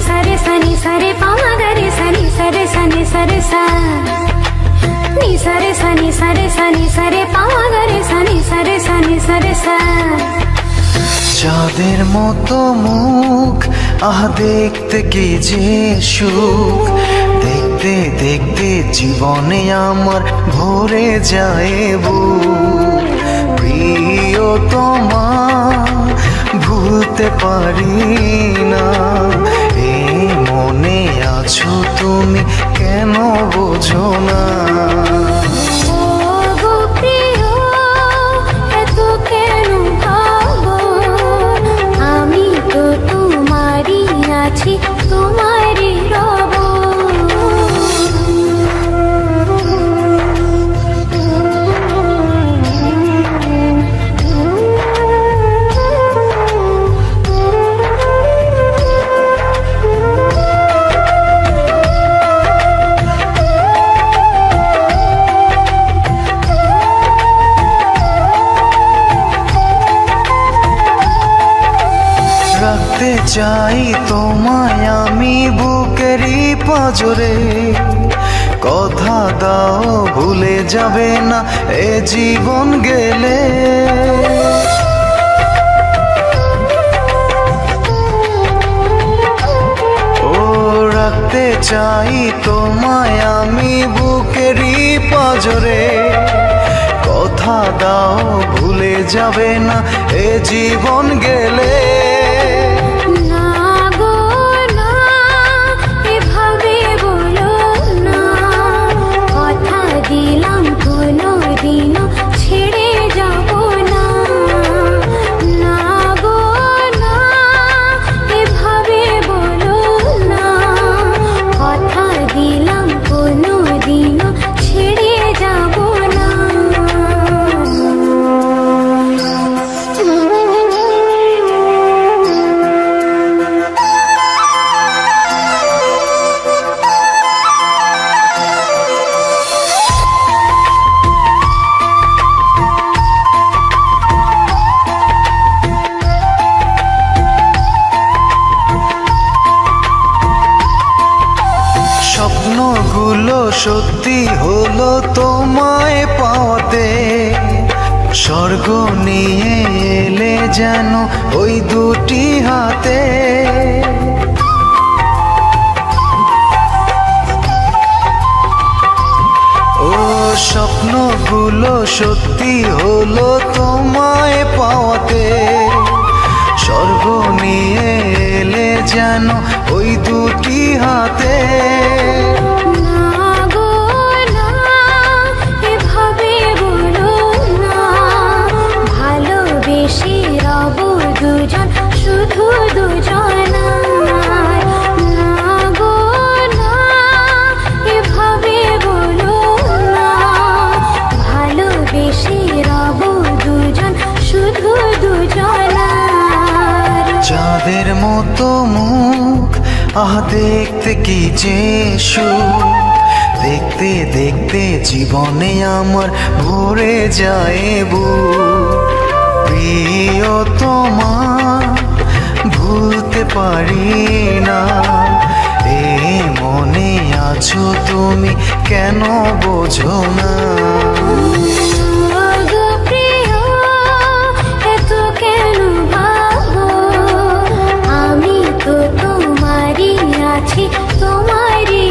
సరే పామగరి సని సరే సని సరే సా ని సరే సని సరే సని సరే పామగరి సని సరే సని సరే సా চাঁদের মতো মুখ আহ দেখতে কি যে সুখ দেখতে দেখতে জীবনে আমার ভরে যায় বুক প্রিয় তোমার ভুলতে পারি না এই মনে আছো তুমি কেন বোঝো না? চাই তোমায় আমি বুকেরই পাজরে। কথা দাও, ভুলে যাবে না এ জীবন গেলে। ও, রাখতে চাই তোমায় আমি বুকেরই পাজরে। কথা দাও, ভুলে যাবে না এ জীবন গেলে। স্বপ্নগুলো সত্যি হলো তোমায় পাওয়াতে। স্বর্গ নিয়ে এলে যেন ওই দুটি হাতে। ও স্বপ্নগুলো সত্যি হলো তোমায় পাওয়াতে। স্বর্গ নিয়ে এলে যেন ওই দুটি হাতে। মুখ। আহ, দেখতে কি যে দেখতে দেখতে জীবনে আমার ভরে যায় প্রিয় তোমার ভুলতে পারি না। এ মনে আছো তুমি, কেন বোঝো না? তোমারই